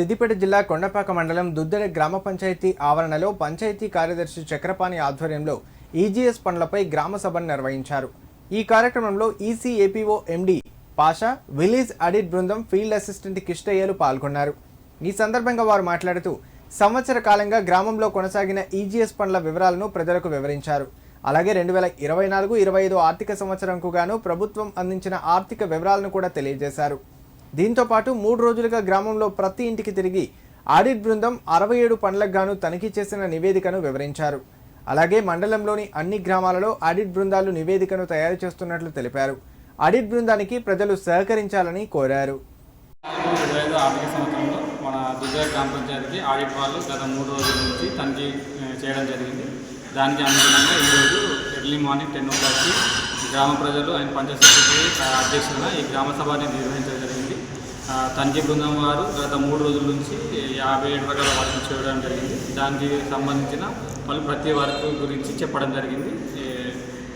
సిద్దిపేట జిల్లా కొండపాక మండలం దుద్దెడ గ్రామ పంచాయతీ ఆవరణలో పంచాయతీ కార్యదర్శి చక్రపాణి ఆధ్వర్యంలో ఈజీఎస్ పనులపై గ్రామ సభను నిర్వహించారు. ఈ కార్యక్రమంలో EC APO MD Pasha village audit బృందం ఫీల్డ్ అసిస్టెంట్ కిష్టయ్యలు పాల్గొన్నారు. ఈ సందర్భంగా వారు మాట్లాడుతూ సంవత్సర కాలంగా గ్రామంలో కొనసాగిన ఈజీఎస్ పనుల వివరాలను ప్రజలకు వివరించారు. అలాగే రెండు వేల ఇరవై నాలుగు ఇరవై ఐదు ఆర్థిక సంవత్సరంకు గాను ప్రభుత్వం అందించిన ఆర్థిక వివరాలను కూడా తెలియజేశారు. దీంతోపాటు మూడు రోజులుగా గ్రామంలో ప్రతి ఇంటికి తిరిగి ఆడిట్ బృందం అరవై ఏడు పనులకు గాను తనిఖీ చేసిన నివేదికను వివరించారు. అలాగే మండలంలోని అన్ని గ్రామాలలో ఆడిట్ బృందాలు నివేదికను తయారు చేస్తున్నట్లు తెలిపారు. ఆడిట్ బృందానికి ప్రజలు సహకరించాలని కోరారు. ఆర్థిక సంవత్సరంలో మన దుర్గా గ్రామ పంచాయతీకి ఆడిట్ వాళ్ళు గత మూడు రోజుల నుంచి తనిఖీ చేయడం జరిగింది. దానికి అనుగుణంగా ఈరోజు ఎర్లీ మార్నింగ్ టెన్ ఓ క్లాక్కి గ్రామ ప్రజలు అండ్ పంచాయత్ సెక్రటరీ ఆ, అధ్యక్షులుగా ఈ గ్రామ సభని నిర్వహించడం జరిగింది. తనిఖీ బృందం వారు గత మూడు రోజుల నుంచి యాభై ఏడు రకాల వర్క్ చేయడం జరిగింది. దానికి సంబంధించిన వాళ్ళు ప్రతి వర్క్ గురించి చెప్పడం జరిగింది.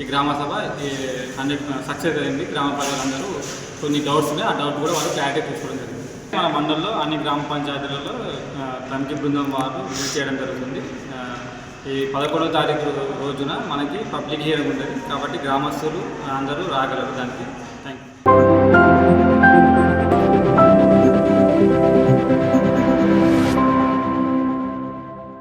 ఈ- గ్రామ సభ హండ్రెడ్ సక్సెస్ అయింది. గ్రామ ప్రజలందరూ కొన్ని డౌట్స్ ఉన్నాయి. ఆ డౌట్ కూడా వాళ్ళు క్లారిటీ తీసుకోవడం జరిగింది. మన మండలంలో అన్ని గ్రామ పంచాయతీలలో ఆ, తనిఖీ బృందం వారు విజిట్ చేయడం జరుగుతుంది. ఈ పదకొండవ తారీఖు రోజున మనకి పబ్లిక్ హియరింగ్ ఉంటుంది. కాబట్టి గ్రామస్తులు అందరూ రాగలరు దానికి. థ్యాంక్